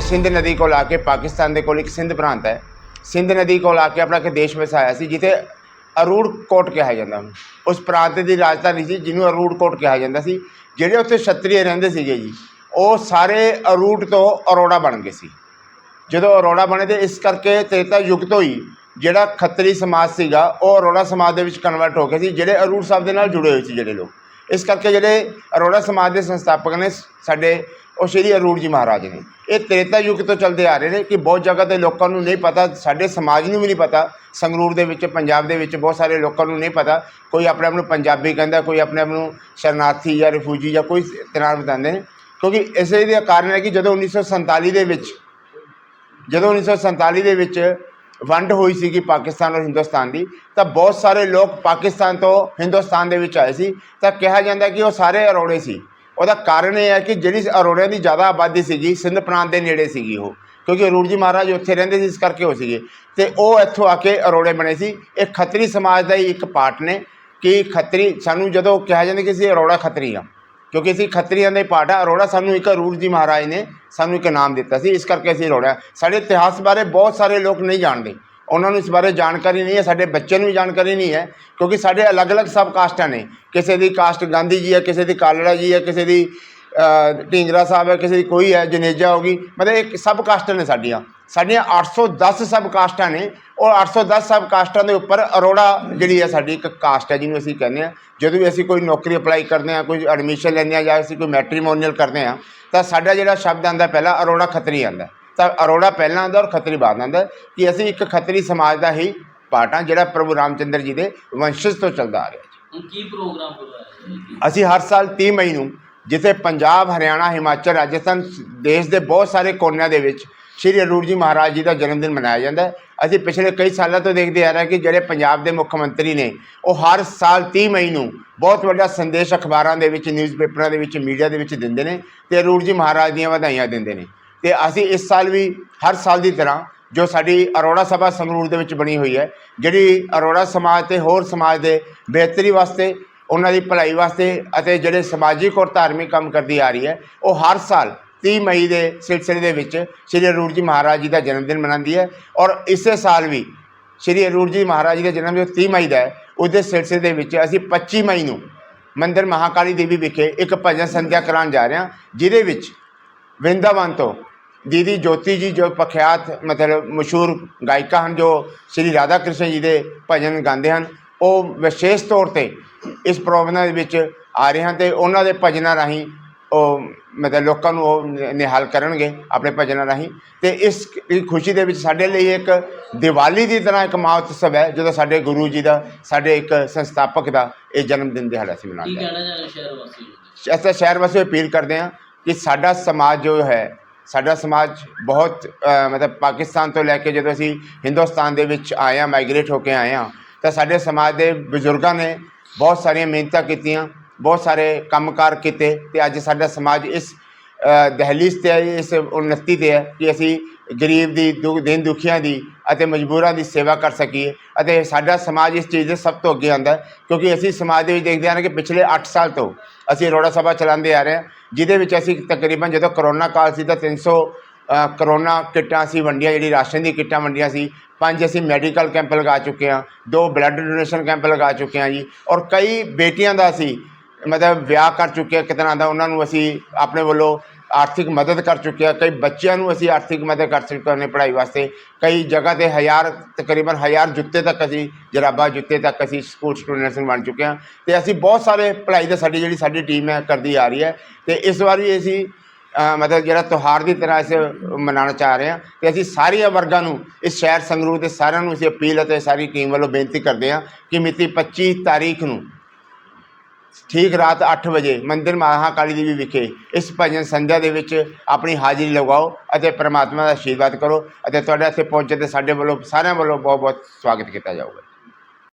ਸਿੰਧ ਨਦੀ ਕੋਲ ਆ ਕੇ ਪਾਕਿਸਤਾਨ ਦੇ ਕੋਲ ਇੱਕ ਸਿੰਧ ਪ੍ਰਾਂਤ ਹੈ। ਸਿੰਧ ਨਦੀ ਕੋਲ ਆ ਕੇ ਆਪਣਾ ਇੱਕ ਦੇਸ਼ ਵਸਾਇਆ ਸੀ, ਜਿੱਥੇ ਅਰੂੜ ਕੋਟ ਕਿਹਾ ਜਾਂਦਾ। ਉਸ ਪ੍ਰਾਂਤ ਦੀ ਰਾਜਧਾਨੀ ਸੀ, ਜਿਹਨੂੰ ਅਰੂੜ ਕੋਟ ਕਿਹਾ ਜਾਂਦਾ ਸੀ। ਜਿਹੜੇ ਉੱਥੇ ਛਤਰੀਏ ਰਹਿੰਦੇ ਸੀਗੇ ਜੀ, ਉਹ ਸਾਰੇ ਅਰੂੜ ਤੋਂ ਅਰੋੜਾ ਬਣ ਗਏ ਸੀ। ਜਦੋਂ ਅਰੋੜਾ ਬਣੇ ਤੇ ਇਸ ਕਰਕੇ ਤੇਤਾ ਯੁੱਗ ਤੋਂ ਹੀ ਜਿਹੜਾ ਖੱਤਰੀ ਸਮਾਜ ਸੀਗਾ, ਉਹ ਅਰੋੜਾ ਸਮਾਜ ਦੇ ਵਿੱਚ ਕਨਵਰਟ ਹੋ ਗਏ ਸੀ, ਜਿਹੜੇ ਅਰੂੜ ਸਾਹਿਬ ਦੇ ਨਾਲ ਜੁੜੇ ਹੋਏ ਸੀ ਜਿਹੜੇ ਲੋਕ। ਇਸ ਕਰਕੇ ਜਿਹੜੇ ਅਰੋੜਾ ਸਮਾਜ ਦੇ ਸੰਸਥਾਪਕ ਨੇ, ਸਾਡੇ ਉਹ ਸ਼੍ਰੀ ਅਰੂੜ ਜੀ ਮਹਾਰਾਜ ਨੇ। ਇਹ ਤ੍ਰੇਤਾ ਯੁੱਗ ਤੋਂ ਚੱਲਦੇ ਆ ਰਹੇ ਨੇ ਕਿ ਬਹੁਤ ਜਗ੍ਹਾ ਤੇ ਲੋਕਾਂ ਨੂੰ ਨਹੀਂ ਪਤਾ, ਸਾਡੇ ਸਮਾਜ ਨੂੰ ਵੀ ਨਹੀਂ ਪਤਾ, ਸੰਗਰੂਰ ਦੇ ਵਿੱਚ, ਪੰਜਾਬ ਦੇ ਵਿੱਚ ਬਹੁਤ ਸਾਰੇ ਲੋਕਾਂ ਨੂੰ ਨਹੀਂ ਪਤਾ। ਕੋਈ ਆਪਣੇ ਆਪ ਨੂੰ ਪੰਜਾਬੀ ਕਹਿੰਦਾ, ਕੋਈ ਆਪਣੇ ਆਪ ਨੂੰ ਸ਼ਰਨਾਰਥੀ ਜਾਂ ਰਿਫਿਊਜੀ ਜਾਂ ਕੋਈ ਤਰ੍ਹਾਂ ਬਤਾਉਂਦੇ ਨੇ। ਕਿਉਂਕਿ ਇਸੇ ਦਾ ਕਾਰਨ ਹੈ ਕਿ ਜਦੋਂ 1947 ਦੇ ਵਿੱਚ, ਜਦੋਂ 1947 ਦੇ ਵਿੱਚ ਵੰਡ ਹੋਈ ਸੀਗੀ ਪਾਕਿਸਤਾਨ ਔਰ ਹਿੰਦੁਸਤਾਨ ਦੀ, ਤਾਂ ਬਹੁਤ ਸਾਰੇ ਲੋਕ ਪਾਕਿਸਤਾਨ ਤੋਂ ਹਿੰਦੁਸਤਾਨ ਦੇ ਵਿੱਚ ਆਏ ਸੀ। ਤਾਂ ਕਿਹਾ ਜਾਂਦਾ ਕਿ ਉਹ ਸਾਰੇ ਅਰੋੜੇ ਸੀ। ਉਹਦਾ ਕਾਰਨ ਇਹ ਹੈ ਕਿ ਜਿਹੜੀ ਅਰੋੜਿਆਂ ਦੀ ਜ਼ਿਆਦਾ ਆਬਾਦੀ ਸੀਗੀ, ਸਿੰਧ ਪ੍ਰਾਂਤ ਦੇ ਨੇੜੇ ਸੀਗੀ ਉਹ। ਕਿਉਂਕਿ ਅਰੂੜ ਜੀ ਮਹਾਰਾਜ ਉੱਥੇ ਰਹਿੰਦੇ ਸੀ, ਇਸ ਕਰਕੇ ਉਹ ਸੀਗੇ। ਤੇ ਉਹ ਇੱਥੋਂ ਆ ਕੇ ਅਰੋੜੇ ਬਣੇ ਸੀ। ਇਹ ਖੱਤਰੀ ਸਮਾਜ ਦਾ ਹੀ ਇੱਕ ਪਾਰਟ ਨੇ ਕਿ ਖੱਤਰੀ ਸਾਨੂੰ ਜਦੋਂ ਕਿਹਾ ਜਾਂਦਾ ਕਿ ਅਸੀਂ ਅਰੋੜਾ ਖੱਤਰੀ ਆ ਕਿਉਂਕਿ ਅਸੀਂ ਖੱਤਰੀਆਂ ਦੇ ਪਾਰਟ ਆ। ਅਰੋੜਾ ਸਾਨੂੰ ਇੱਕ ਅਰੂੜ ਜੀ ਮਹਾਰਾਜ ਨੇ ਸਾਨੂੰ ਇੱਕ ਨਾਮ ਦਿੱਤਾ ਸੀ, ਇਸ ਕਰਕੇ ਅਸੀਂ ਅਰੋੜਾ। ਸਾਡੇ ਇਤਿਹਾਸ ਬਾਰੇ ਬਹੁਤ ਸਾਰੇ ਲੋਕ ਨਹੀਂ ਜਾਣਦੇ। ਉਹਨਾਂ ਨੂੰ ਇਸ ਬਾਰੇ ਜਾਣਕਾਰੀ ਨਹੀਂ ਹੈ ਸਾਡੇ ਬੱਚਿਆਂ ਨੂੰ ਵੀ ਜਾਣਕਾਰੀ ਨਹੀਂ ਹੈ ਕਿਉਂਕਿ ਸਾਡੇ ਅਲੱਗ-ਅਲੱਗ ਸਬ ਕਾਸਟਾਂ ਨੇ। ਕਿਸੇ ਦੀ ਕਾਸਟ ਗਾਂਧੀ ਜੀ ਹੈ ਕਿਸੇ ਦੀ ਕਾਲੜਾ ਜੀ ਹੈ ਕਿਸੇ ਦੀ ਅ, ਢੀਂਗਰਾ ਸਾਹਿਬ ਹੈ ਕਿਸੇ ਦੀ ਕੋਈ ਹੈ ਜਨੇਜਾ ਹੋ ਗਈ। ਮਤਲਬ ਇੱਕ ਸਬ ਕਾਸਟਾਂ ਨੇ ਸਾਡੀਆਂ। ਸਾਡੀਆਂ 810 ਸਬ ਕਾਸਟਾਂ ਨੇ। ਔਰ 810 ਸਬ ਕਾਸਟਾਂ ਦੇ ਉੱਪਰ ਅਰੋੜਾ ਜਿਹੜੀ ਹੈ ਸਾਡੀ ਇੱਕ ਕਾਸਟ ਹੈ ਜਿਹਨੂੰ ਅਸੀਂ ਕਹਿੰਦੇ ਆ ਜਦੋਂ ਵੀ ਅਸੀਂ ਕੋਈ ਨੌਕਰੀ ਅਪਲਾਈ ਕਰਦੇ ਆ ਕੋਈ ਐਡਮਿਸ਼ਨ ਲੈਂਦੇ ਆ ਜਾਂ ਅਸੀਂ ਕੋਈ ਮੈਟਰੀਮੋਨੀਅਲ ਕਰਦੇ ਆ ਤਾਂ ਸਾਡਾ ਜਿਹੜਾ ਸ਼ਬਦ ਆਂਦਾ ਪਹਿਲਾਂ ਅਰੋੜਾ ਖੱਤਰੀ ਆਂਦਾ ਤਾਂ ਅਰੋੜਾ ਪਹਿਲਾਂ ਆਂਦਾ ਔਰ ਖੱਤਰੀ ਬਾਅਦ ਆਂਦਾ ਕਿ ਅਸੀਂ ਇੱਕ ਖੱਤਰੀ ਸਮਾਜ ਦਾ ਹੀ ਪਾਰਟ ਹਾਂ ਜਿਹੜਾ ਪ੍ਰਭੂ ਰਾਮਚੰਦਰ ਜੀ ਦੇ ਵੰਸ਼ਜ ਤੋਂ ਚੱਲਦਾ ਆ ਰਿਹਾ ਜੀ। ਕੀ ਪ੍ਰੋਗਰਾਮ ਅਸੀਂ ਹਰ ਸਾਲ 30 ਮਈ ਨੂੰ ਜਿੱਥੇ ਪੰਜਾਬ ਹਰਿਆਣਾ ਹਿਮਾਚਲ ਰਾਜਸਥਾਨ ਦੇਸ਼ ਦੇ ਬਹੁਤ ਸਾਰੇ ਕੋਨਿਆਂ ਦੇ ਵਿੱਚ ਸ਼੍ਰੀ ਅਰੂੜ ਜੀ ਮਹਾਰਾਜ ਜੀ ਦਾ ਜਨਮ ਦਿਨ ਮਨਾਇਆ ਜਾਂਦਾ ਅਸੀਂ ਪਿਛਲੇ ਕਈ ਸਾਲਾਂ ਤੋਂ ਦੇਖਦੇ ਆ ਰਹੇ ਹਾਂ ਕਿ ਜਿਹੜੇ ਪੰਜਾਬ ਦੇ ਮੁੱਖ ਮੰਤਰੀ ਨੇ ਉਹ ਹਰ ਸਾਲ 30 ਮਈ ਨੂੰ ਬਹੁਤ ਵੱਡਾ ਸੰਦੇਸ਼ ਅਖਬਾਰਾਂ ਦੇ ਵਿੱਚ ਨਿਊਜ਼ਪੇਪਰਾਂ ਦੇ ਵਿੱਚ ਮੀਡੀਆ ਦੇ ਵਿੱਚ ਦਿੰਦੇ ਨੇ ਤੇ ਅਰੂੜ ਜੀ ਮਹਾਰਾਜ ਦੀਆਂ ਵਧਾਈਆਂ ਦਿੰਦੇ ਨੇ। ਤੇ ਅਸੀਂ ਇਸ ਸਾਲ ਵੀ ਹਰ ਸਾਲ ਦੀ ਤਰ੍ਹਾਂ ਜੋ ਸਾਡੀ ਅਰੋੜਾ ਸਭਾ ਸੰਗਰੂਰ ਦੇ ਵਿੱਚ ਬਣੀ ਹੋਈ ਹੈ, ਜਿਹੜੀ ਅਰੋੜਾ ਸਮਾਜ ਤੇ ਹੋਰ ਸਮਾਜ ਦੇ ਬਿਹਤਰੀ ਵਾਸਤੇ, ਉਹਨਾਂ ਦੀ ਭਲਾਈ ਵਾਸਤੇ ਅਤੇ ਜਿਹੜੇ ਸਮਾਜਿਕ ਔਰ ਧਾਰਮਿਕ ਕੰਮ ਕਰਦੀ ਆ ਰਹੀ ਹੈ, ਉਹ ਹਰ ਸਾਲ 30 ਮਈ ਦੇ ਸਿਲਸਿਲੇ ਦੇ ਵਿੱਚ ਸ਼੍ਰੀ ਅਰੂਰ ਜੀ ਮਹਾਰਾਜ ਜੀ ਦਾ ਜਨਮ ਦਿਨ ਮਨਾਉਂਦੀ ਹੈ ਔਰ ਇਸੇ ਸਾਲ ਵੀ ਸ਼੍ਰੀ ਅਰੂਰ ਜੀ ਮਹਾਰਾਜ ਜੀ ਦਾ ਜਨਮ ਜੋ 30 ਮਈ ਦਾ ਹੈ, ਉਹਦੇ ਸਿਲਸਿਲੇ ਦੇ ਵਿੱਚ ਅਸੀਂ 25 ਮਈ ਨੂੰ ਮੰਦਰ ਮਹਾਕਾਲੀ ਦੇਵੀ ਵਿਖੇ ਇੱਕ ਭਜਨ ਸੰਧਿਆ ਕਰਾਉਣ ਜਾ ਰਹੇ ਹਾਂ, ਜਿਹਦੇ ਵਿੱਚ ਵਰਿੰਦਾਵਨ ਤੋਂ ਦੀਦੀ ਜੋਤੀ ਜੀ ਜੋ ਪ੍ਰਖਿਆਤ ਮਤਲਬ ਮਸ਼ਹੂਰ ਗਾਇਕਾ ਹਨ ਜੋ ਸ਼੍ਰੀ ਰਾਧਾ ਕ੍ਰਿਸ਼ਨ ਜੀ ਦੇ ਭਜਨ ਗਾਉਂਦੇ ਹਨ ਉਹ ਵਿਸ਼ੇਸ਼ ਤੌਰ ਤੇ ਇਸ ਪ੍ਰੋਗਰਾਮ ਦੇ ਵਿੱਚ ਆ ਰਹੇ ਹਨ ਤੇ ਉਹਨਾਂ ਦੇ ਭਜਨਾਂ ਰਾਹੀਂ ਉਹ ਮਤਲਬ ਲੋਕਾਂ ਨੂੰ ਉਹ ਨਿਹਾਲ ਕਰਨਗੇ ਆਪਣੇ ਭਜਨਾਂ ਰਾਹੀਂ ਤੇ ਇਸ ਖੁਸ਼ੀ ਦੇ ਵਿੱਚ ਸਾਡੇ ਲਈ ਇੱਕ ਦੀਵਾਲੀ ਦੀ ਤਰ੍ਹਾਂ ਇੱਕ ਮਹੋਤਸਵ ਹੈ ਜਦੋਂ ਸਾਡੇ ਗੁਰੂ ਜੀ ਦਾ ਸਾਡੇ ਇੱਕ ਸੰਸਥਾਪਕ ਦਾ ਇਹ ਜਨਮ ਦਿਨ ਦਿਹਾੜਾ ਅਸੀਂ ਕੀ ਮਨਾਉਂਦੇ ਹਾਂ। ਕਹਿਣਾ ਚਾਹੁੰਦੇ ਸ਼ਹਿਰ ਵਾਸੀ ਅਸੀਂ ਸ਼ਹਿਰ ਵਾਸੀਓ ਅਪੀਲ ਕਰਦੇ ਹਾਂ ਕਿ ਸਾਡਾ ਸਮਾਜ ਜੋ ਹੈ ਸਾਡਾ ਸਮਾਜ ਬਹੁਤ ਮਤਲਬ ਪਾਕਿਸਤਾਨ ਤੋਂ ਲੈ ਕੇ ਜਦੋਂ ਅਸੀਂ ਹਿੰਦੁਸਤਾਨ ਦੇ ਵਿੱਚ ਆਏ ਹਾਂ ਮਾਈਗ੍ਰੇਟ ਹੋ ਕੇ ਆਏ ਹਾਂ ਤਾਂ ਸਾਡੇ ਸਮਾਜ ਦੇ ਬਜ਼ੁਰਗਾਂ ਨੇ ਬਹੁਤ ਸਾਰੀਆਂ ਮਿਹਨਤਾਂ ਕੀਤੀਆਂ ਬਹੁਤ ਸਾਰੇ ਕੰਮਕਾਰ ਕੀਤੇ ਤੇ ਅੱਜ ਸਾਡਾ ਸਮਾਜ ਇਸ ਅ, ਦਹਲੀਜ਼ ਤੇ ਹੈ ਇਸ ਉન્નਤੀ ਤੇ ਹੈ ਕਿ ਅਸੀਂ ਗਰੀਬ ਦੀ ਦੁੱਖ ਦਿਨ ਦੁਖੀਆਂ ਦੀ ਅਤੇ ਮਜਬੂਰਾਂ ਦੀ ਸੇਵਾ ਕਰ ਸਕੀਏ। ਅਤੇ ਸਾਡਾ ਸਮਾਜ ਇਸ ਚੀਜ਼ ਦੇ ਸਭ ਤੋਂ ਅੱਗੇ ਆਂਦਾ ਕਿਉਂਕਿ ਅਸੀਂ ਸਮਾਜ ਦੇ ਵਿੱਚ ਦੇਖਦੇ ਹਾਂ ਕਿ ਪਿਛਲੇ 8 ਸਾਲ ਤੋਂ ਅਸੀਂ ਰੋੜਾ ਸਭਾ ਚਲਾਉਂਦੇ ਆ ਰਹੇ ਹਾਂ ਜਿਹਦੇ ਵਿੱਚ ਅਸੀਂ ਤਕਰੀਬਨ ਜਦੋਂ ਕਰੋਨਾ ਕਾਲ ਸੀ ਤਾਂ 300 ਅ, ਕਰੋਨਾ ਕਿੱਟਾਂ ਸੀ ਵੰਡੀਆਂ ਜਿਹੜੀ ਰਾਸ਼ਨ ਦੀ ਕਿੱਟਾਂ ਵੰਡੀਆਂ ਸੀ ਪੰਜ ਅਸੀਂ ਮੈਡੀਕਲ ਕੈਂਪ ਲਗਾ ਚੁੱਕੇ ਹਾਂ ਦੋ ਬਲੱਡ ਡੋਨੇਸ਼ਨ ਕੈਂਪ ਲਗਾ ਚੁੱਕੇ ਹਾਂ ਜੀ ਔਰ ਕਈ ਬੇਟੀਆਂ ਦਾ ਅਸੀਂ ਮਤਲਬ ਵਿਆਹ ਕਰ ਚੁੱਕੇ ਹਾਂ ਕਿਤਨਾ ਦਾ ਉਹਨਾਂ ਨੂੰ ਅਸੀਂ ਆਪਣੇ ਵੱਲੋਂ ਆਰਥਿਕ ਮਦਦ ਕਰ ਚੁੱਕੇ ਹਾਂ ਕਈ ਬੱਚਿਆਂ ਨੂੰ ਅਸੀਂ ਆਰਥਿਕ ਮਦਦ ਕਰ ਚੁੱਕੇ ਨੇ ਪੜ੍ਹਾਈ ਵਾਸਤੇ। ਕਈ ਜਗ੍ਹਾ ਤੇ ਹਜ਼ਾਰ, ਤਕਰੀਬਨ ਹਜ਼ਾਰ ਜੁੱਤੇ ਤੱਕ ਅਸੀਂ, ਜਰਾਬਾ ਜੁੱਤੇ ਤੱਕ ਅਸੀਂ ਸਕੂਲ ਸਟੂਡੈਂਟਸ ਨੂੰ ਵੰਡ ਚੁੱਕੇ ਹਾਂ। ਤੇ ਅਸੀਂ ਬਹੁਤ ਸਾਰੇ ਪੜ੍ਹਾਈ ਦਾ ਸਾਡੀ ਜਿਹੜੀ ਸਾਡੀ ਟੀਮ ਹੈ, ਕਰਦੀ ਆ ਰਹੀ ਹੈ। ਤੇ ਇਸ ਵਾਰ ਵੀ ਅਸੀਂ ਮਤਲਬ ਜਿਹੜਾ ਤਿਉਹਾਰ ਦੀ ਤਰ੍ਹਾਂ ਅਸੀਂ ਮਨਾਉਣਾ ਚਾਹ ਰਹੇ ਹਾਂ। ਤੇ ਅਸੀਂ ਸਾਰੀਆਂ ਵਰਗਾਂ ਨੂੰ, ਇਸ ਸ਼ਹਿਰ ਸੰਗਰੂਰ ਦੇ ਸਾਰਿਆਂ ਨੂੰ ਅਸੀਂ ਅਪੀਲ ਅਤੇ ਸਾਰੀ ਟੀਮ ਵੱਲੋਂ ਬੇਨਤੀ ਕਰਦੇ ਹਾਂ ਕਿ ਮਿਤੀ 25 ਤਾਰੀਖ ਨੂੰ ਠੀਕ ਰਾਤ 8 ਵਜੇ ਮੰਦਿਰ ਮਹਾਕਾਲੀ ਦੇਵੀ ਵਿਖੇ ਇਸ ਭਜਨ ਸੰਧਿਆ ਦੇ ਵਿੱਚ ਆਪਣੀ ਹਾਜ਼ਰੀ ਲਗਾਓ ਅਤੇ ਪ੍ਰਮਾਤਮਾ ਦਾ ਆਸ਼ੀਰਵਾਦ ਕਰੋ ਅਤੇ ਤੁਹਾਡੇ ਇੱਥੇ ਪਹੁੰਚੇ ਤੇ ਸਾਡੇ ਵੱਲੋਂ ਸਾਰਿਆਂ ਵੱਲੋਂ ਬਹੁਤ ਬਹੁਤ ਸਵਾਗਤ ਕੀਤਾ ਜਾਊਗਾ।